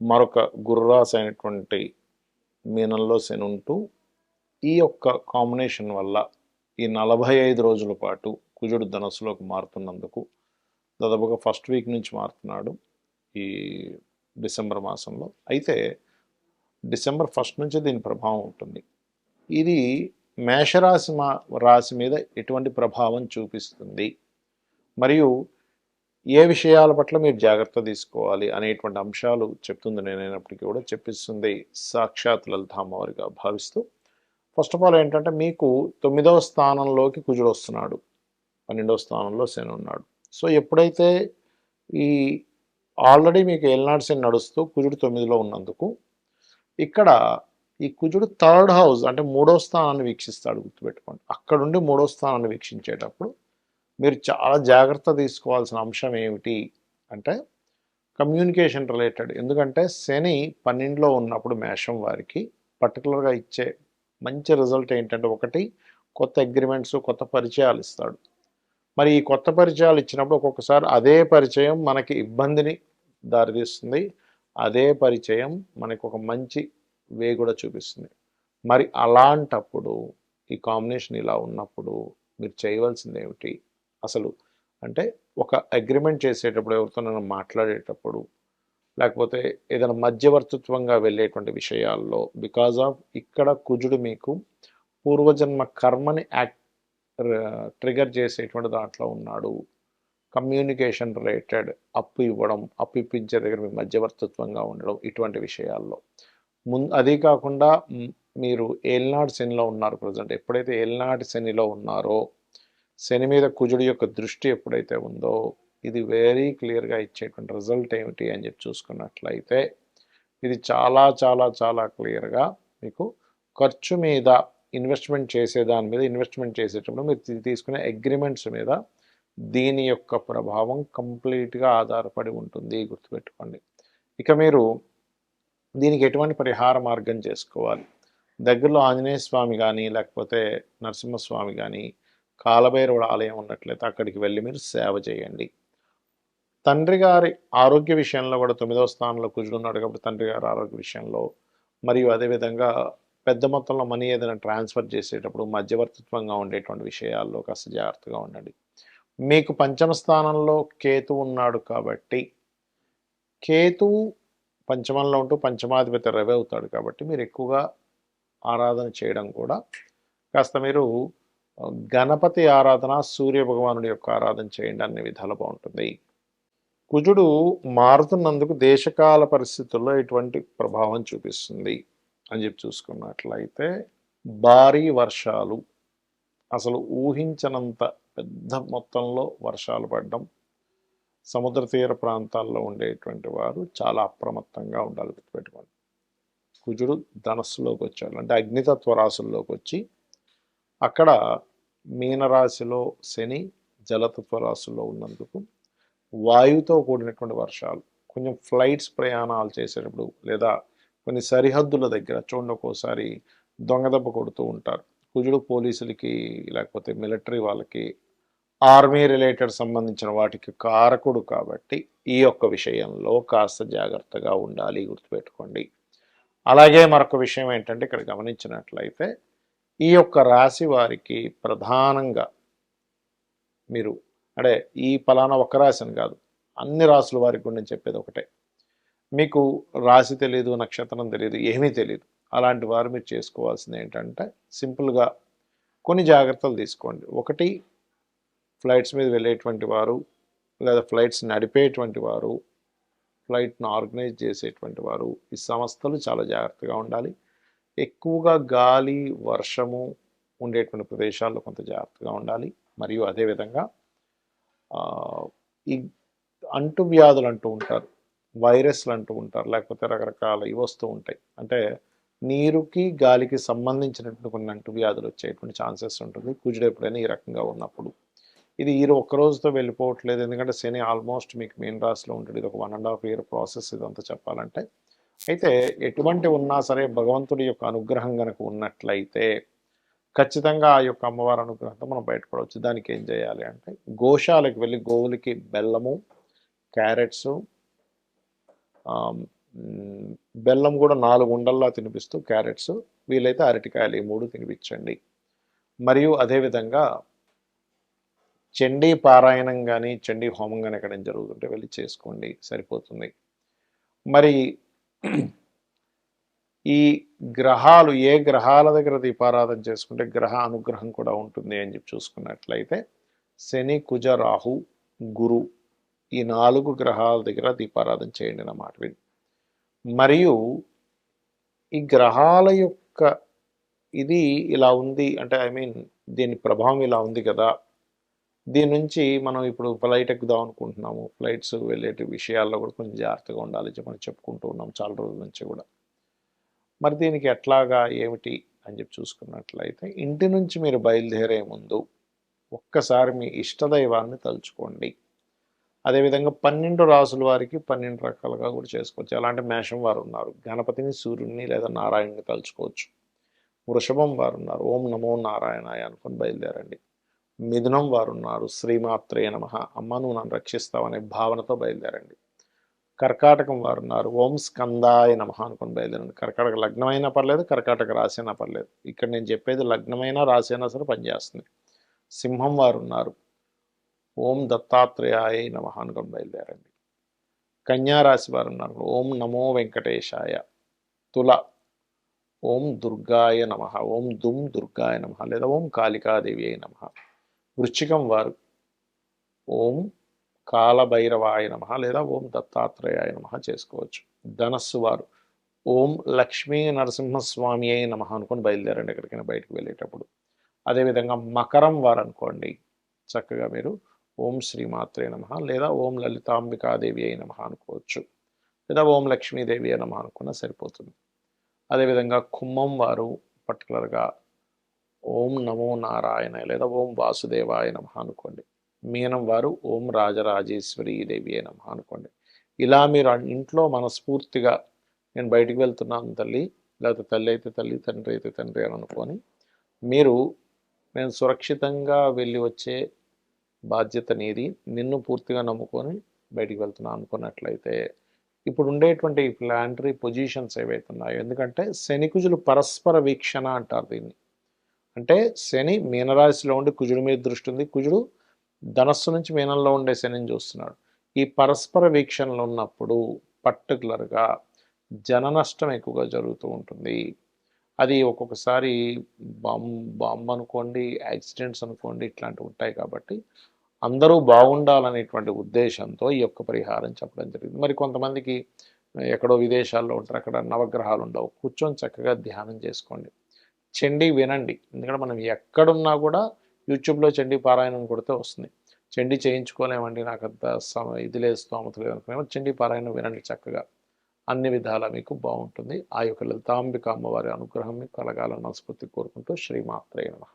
మరొక గుర్రాశి అయినటువంటి మీనంలో శని ఉంటూ ఈ యొక్క కాంబినేషన్ వల్ల ఈ నలభై ఐదు రోజుల పాటు కుజుడు ధనస్సులోకి మారుతున్నందుకు దాదాపుగా ఫస్ట్ వీక్ నుంచి మారుతున్నాడు ఈ డిసెంబర్ మాసంలో. అయితే డిసెంబర్ ఫస్ట్ నుంచి దీని ప్రభావం ఉంటుంది. ఇది మేషరాశి మా రాశి మీద ఎటువంటి ప్రభావం చూపిస్తుంది? మరియు ఏ విషయాల పట్ల మీరు జాగ్రత్త తీసుకోవాలి అనేటువంటి అంశాలు చెప్తుంది నేనైనప్పటికీ కూడా చెప్పిస్తుంది సాక్షాత్ లలిత భావిస్తూ. ఫస్ట్ ఆఫ్ ఆల్ ఏంటంటే మీకు తొమ్మిదవ స్థానంలోకి కుజుడు వస్తున్నాడు. పన్నెండవ స్థానంలో శని ఉన్నాడు. సో ఎప్పుడైతే ఈ ఆల్రెడీ మీకు ఏల్నాడు శని నడుస్తూ కుజుడు తొమ్మిదిలో ఉన్నందుకు ఇక్కడ ఈ కుజుడు థర్డ్ హౌస్ అంటే మూడో స్థానాన్ని వీక్షిస్తాడు గుర్తుపెట్టుకోండి. అక్కడుండి మూడో స్థానాన్ని వీక్షించేటప్పుడు మీరు చాలా జాగ్రత్త తీసుకోవాల్సిన అంశం ఏమిటి అంటే కమ్యూనికేషన్ రిలేటెడ్. ఎందుకంటే శని పన్నెండులో ఉన్నప్పుడు మేషం వారికి పర్టికులర్గా ఇచ్చే మంచి రిజల్ట్ ఏంటంటే ఒకటి కొత్త అగ్రిమెంట్స్ కొత్త పరిచయాలు ఇస్తాడు. మరి ఈ కొత్త పరిచయాలు ఇచ్చినప్పుడు ఒక్కొక్కసారి అదే పరిచయం మనకి ఇబ్బందిని దారితీస్తుంది. అదే పరిచయం మనకు ఒక మంచి వే కూడా చూపిస్తుంది. మరి అలాంటప్పుడు ఈ కాంబినేషన్ ఇలా ఉన్నప్పుడు మీరు చేయవలసింది ఏమిటి అసలు. అంటే ఒక అగ్రిమెంట్ చేసేటప్పుడు ఎవరితోనైనా మాట్లాడేటప్పుడు లేకపోతే ఏదైనా మధ్యవర్తిత్వంగా వెళ్ళేటువంటి విషయాల్లో బికాజ్ ఆఫ్ ఇక్కడ కుజుడు మీకు పూర్వజన్మ కర్మని యాక్ట్ ట్రిగర్ చేసేటువంటి దాంట్లో ఉన్నాడు. కమ్యూనికేషన్ రిలేటెడ్ అప్పు ఇవ్వడం అప్పు ఇప్పించే దగ్గర మీ మధ్యవర్తిత్వంగా ఉండడం ఇటువంటి విషయాల్లో. ముందు అదే కాకుండా మీరు ఏల్నాడు శనిలో ఉన్నారు ప్రజెంట్. ఎప్పుడైతే ఏల్నాటి శనిలో ఉన్నారో శని మీద కుజుడి యొక్క దృష్టి ఎప్పుడైతే ఉందో ఇది వెరీ క్లియర్గా ఇచ్చేటువంటి రిజల్ట్ ఏమిటి అని చెప్పి చూసుకున్నట్లయితే ఇది చాలా చాలా చాలా క్లియర్గా మీకు ఖర్చు మీద ఇన్వెస్ట్మెంట్ చేసే దాని మీద ఇన్వెస్ట్మెంట్ చేసేటప్పుడు మీరు తీసుకునే అగ్రిమెంట్స్ మీద దీని యొక్క ప్రభావం కంప్లీట్గా ఆధారపడి ఉంటుంది గుర్తుపెట్టుకోండి. ఇక మీరు దీనికి ఎటువంటి పరిహార మార్గం చేసుకోవాలి? దగ్గరలో ఆంజనేయ స్వామి కానీ లేకపోతే నరసింహస్వామి కానీ కాలభైరవుడు ఆలయం ఉన్నట్లయితే అక్కడికి వెళ్ళి మీరు సేవ చేయండి. తండ్రి గారి ఆరోగ్య విషయంలో కూడా తొమ్మిదవ స్థానంలో కుజుడున్నాడు కాబట్టి తండ్రి గారి ఆరోగ్య విషయంలో మరియు అదేవిధంగా పెద్ద మొత్తంలో మనీ ఏదైనా ట్రాన్స్ఫర్ చేసేటప్పుడు మధ్యవర్తిత్వంగా ఉండేటువంటి విషయాల్లో కాస్త జాగ్రత్తగా ఉండండి. మీకు పంచమ స్థానంలో కేతు ఉన్నాడు కాబట్టి కేతు పంచమంలో ఉంటూ పంచమాధిపతి రవి అవుతాడు కాబట్టి మీరు ఎక్కువగా ఆరాధన చేయడం కూడా కాస్త మీరు గణపతి ఆరాధన సూర్య భగవానుడి యొక్క ఆరాధన చేయండి అన్ని విధాలు బాగుంటుంది. కుజుడు మారుతున్నందుకు దేశకాల పరిస్థితుల్లో ఎటువంటి ప్రభావం చూపిస్తుంది అని చెప్పి చూసుకున్నట్లయితే భారీ వర్షాలు అసలు ఊహించనంత పెద్ద మొత్తంలో వర్షాలు పడడం సముద్ర తీర ప్రాంతాల్లో ఉండేటువంటి వారు చాలా అప్రమత్తంగా ఉండాలి గుర్తుపెట్టుకోండి. కుజుడు ధనస్సులోకి వచ్చాడు అంటే అగ్నితత్వ రాసుల్లోకి వచ్చి అక్కడ మీనరాశిలో శని జలతత్వ రాశుల్లో ఉన్నందుకు వాయువుతో కూడినటువంటి వర్షాలు కొంచెం ఫ్లైట్స్ ప్రయాణాలు చేసేటప్పుడు లేదా కొన్ని సరిహద్దుల దగ్గర చూడండి ఒక్కోసారి దొంగదెబ్బ కొడుతూ ఉంటారు. కుజుడు పోలీసులకి లేకపోతే మిలిటరీ వాళ్ళకి ఆర్మీ రిలేటెడ్ సంబంధించిన వాటికి కారకుడు కాబట్టి ఈ యొక్క విషయంలో కాస్త జాగ్రత్తగా ఉండాలి గుర్తుపెట్టుకోండి. అలాగే మరొక విషయం ఏంటంటే ఇక్కడ గమనించినట్లయితే ఈ యొక్క రాశి వారికి ప్రధానంగా మీరు అంటే ఈ ఫలానా ఒక్క రాశి అని కాదు అన్ని రాసుల వారికి కూడా నేను చెప్పేది ఒకటే. మీకు రాశి తెలియదు నక్షత్రం తెలియదు ఏమీ తెలియదు అలాంటి వారు మీరు చేసుకోవాల్సింది ఏంటంటే సింపుల్గా కొన్ని జాగ్రత్తలు తీసుకోండి. ఒకటి ఫ్లైట్స్ మీద వెళ్ళేటువంటి వారు లేదా ఫ్లైట్స్ నడిపేటువంటి వారు ఫ్లైట్ను ఆర్గనైజ్ చేసేటువంటి వారు ఈ సంస్థలు చాలా జాగ్రత్తగా ఉండాలి. ఎక్కువగా గాలి వర్షము ఉండేటువంటి ప్రదేశాల్లో కొంత జాగ్రత్తగా ఉండాలి. మరియు అదేవిధంగా ఈ అంటు వ్యాధులు అంటూ ఉంటారు వైరస్లు అంటూ ఉంటారు లేకపోతే రకరకాల ఇవి వస్తూ ఉంటాయి. అంటే నీరుకి గాలికి సంబంధించినటువంటి కొన్ని అంటు వ్యాధులు వచ్చేటువంటి ఛాన్సెస్ ఉంటుంది. కుజుడు ఎప్పుడైనా ఈ రకంగా ఉన్నప్పుడు. ఇది ఈ ఒక్క రోజుతో వెళ్ళిపోవట్లేదు. ఎందుకంటే శని ఆల్మోస్ట్ మీకు మెయిన్ రాశిలో ఉంటుంది ఇది ఒక one and half year process ఇదంతా చెప్పాలంటే. అయితే ఎటువంటి ఉన్నా సరే భగవంతుడి యొక్క అనుగ్రహం కనుక ఉన్నట్లయితే ఖచ్చితంగా ఆ యొక్క అమ్మవారి అనుగ్రహంతో మనం బయటపడవచ్చు. దానికి ఏం చేయాలి అంటే గోశాలకు వెళ్ళి గోవులకి బెల్లము క్యారెట్స్ బెల్లం కూడా నాలుగు ఉండల్లా తినిపిస్తూ క్యారెట్స్ వీలైతే అరటికాయలు ఈ మూడు తినిపించండి. మరియు అదేవిధంగా చండీ పారాయణం కానీ చండీ హోమం కానీ ఎక్కడ జరుగుతుంటే వెళ్ళి చేసుకోండి. సరిపోతుంది. మరి ఈ గ్రహాలు ఏ గ్రహాల దగ్గర దీపారాధన చేసుకుంటే గ్రహ అనుగ్రహం కూడా ఉంటుంది అని చెప్పి చూసుకున్నట్లయితే శని కుజ రాహు గురు ఈ నాలుగు గ్రహాల దగ్గర దీపారాధన చేయండి అన్నమాట విని మరియు ఈ గ్రహాల యొక్క ఇది ఇలా ఉంది అంటే ఐ మీన్ దీని ప్రభావం ఇలా ఉంది కదా దీని నుంచి మనం ఇప్పుడు ఫ్లైట్ ఎక్కుదాం అనుకుంటున్నాము. ఫ్లైట్స్ వెళ్ళేటి విషయాల్లో కూడా కొంచెం జాగ్రత్తగా ఉండాలి మనం చెప్పుకుంటూ ఉన్నాం చాలా రోజుల నుంచి కూడా. మరి దీనికి ఎట్లాగా ఏమిటి అని చెప్పి చూసుకున్నట్లయితే ఇంటి నుంచి మీరు బయలుదేరే ముందు ఒక్కసారి మీ ఇష్టదైవాన్ని తలుచుకోండి. అదేవిధంగా పన్నెండు రాసుల వారికి పన్నెండు రకాలుగా కూడా చేసుకోవచ్చు. అలాంటి మేషం వారు ఉన్నారు. గణపతిని సూర్యుడిని లేదా నారాయణని తలుచుకోవచ్చు. వృషభం వారు ఉన్నారు. ఓం నమో నారాయణ అనుకొని బయలుదేరండి. మిథునం వారు ఉన్నారు శ్రీమాత్రే నమ. అమ్మ నువ్వు నన్ను రక్షిస్తావనే భావనతో బయలుదేరండి. కర్కాటకం వారు ఉన్నారు ఓం స్కందాయ నమ అనుకుని బయలుదేరండి. కర్కాటక లగ్నమైనా పర్లేదు కర్కాటక రాసైనా అయినా పర్లేదు. ఇక్కడ నేను చెప్పేది లగ్నమైనా రాసైనా సరే పనిచేస్తుంది. సింహం వారు ఉన్నారు ఓం దత్తాత్రేయాయ నమ అనుకుని బయలుదేరండి. కన్యా రాశి వారు ఉన్నారు ఓం నమో వెంకటేశాయ. తుల. ఓం దుర్గాయ నమ. ఓం దుమ్ దుర్గాయ నమ లేదా ఓం కాళికాదేవి అయి నమ. వృశ్చికం వారు. ఓం కాలభైరవాయ నమ లేదా ఓం దత్తాత్రేయాయ నమ చేసుకోవచ్చు. ధనస్సు వారు. ఓం లక్ష్మీ నరసింహస్వామి అయి నమ అనుకొని బయలుదేరండి ఎక్కడికైనా బయటకు వెళ్ళేటప్పుడు. అదేవిధంగా మకరం వారు అనుకోండి. చక్కగా మీరు ఓం శ్రీమాత్రే నమ లేదా ఓం లలితాంబికాదేవి అయి నమ అనుకోవచ్చు. లేదా ఓం లక్ష్మీదేవి అయి నమ అనుకున్నా సరిపోతుంది. అదేవిధంగా కుమ్మం వారు పర్టికులర్గా ఓం నమో నారాయణ లేదా ఓం వాసుదేవాయ నమ అనుకోండి. మీనం వారు ఓం రాజరాజేశ్వరి దేవి అయి నమ అనుకోండి. ఇలా మీరు ఇంట్లో మనస్ఫూర్తిగా నేను బయటికి వెళ్తున్నాను తల్లి లేకపోతే తల్లి అయితే తల్లి తండ్రి అయితే తండ్రి అని అనుకొని మీరు నేను సురక్షితంగా వెళ్ళి వచ్చే బాధ్యత నీది నిన్ను పూర్తిగా నమ్ముకొని బయటికి వెళ్తున్నాను అనుకున్నట్లయితే ఇప్పుడు ఉండేటువంటి ఈ ప్లాంటరీ పొజిషన్స్ ఏవైతే ఉన్నాయో ఎందుకంటే శనికుజులు పరస్పర వీక్షణ అంటారు దీన్ని. అంటే శని మీనరాశిలో ఉండి కుజుడి మీద దృష్టి ఉంది. కుజుడు ధనస్సు నుంచి మీనంలో ఉండే శనిని చూస్తున్నాడు. ఈ పరస్పర వీక్షణలు ఉన్నప్పుడు పర్టికులర్గా జన నష్టం ఎక్కువగా జరుగుతూ ఉంటుంది. అది ఒక్కొక్కసారి బాంబ్ బాంబ్ అనుకోండి యాక్సిడెంట్స్ అనుకోండి ఇట్లాంటివి ఉంటాయి కాబట్టి అందరూ బాగుండాలనేటువంటి ఉద్దేశంతో ఈ యొక్క పరిహారం చెప్పడం జరిగింది. మరి కొంతమందికి ఎక్కడో విదేశాల్లో ఉంటారు అక్కడ నవగ్రహాలు ఉండవు. కూర్చొని చక్కగా ధ్యానం చేసుకోండి. చండీ వినండి. ఎందుకంటే మనం ఎక్కడున్నా కూడా యూట్యూబ్లో చండీ పారాయణం కొడితే వస్తుంది. చండీ చేయించుకోలేమండి. నాకు అంత సమ ఇది లేదు స్తోమత లేదు అనుకునేమో చండీ పారాయణం వినండి చక్కగా. అన్ని విధాలా మీకు బాగుంటుంది. ఆ యొక్క లలితాంబిక అమ్మవారి అనుగ్రహం మీకు కలగాలని మనస్ఫూర్తి కోరుకుంటూ శ్రీమాత్రే నమః.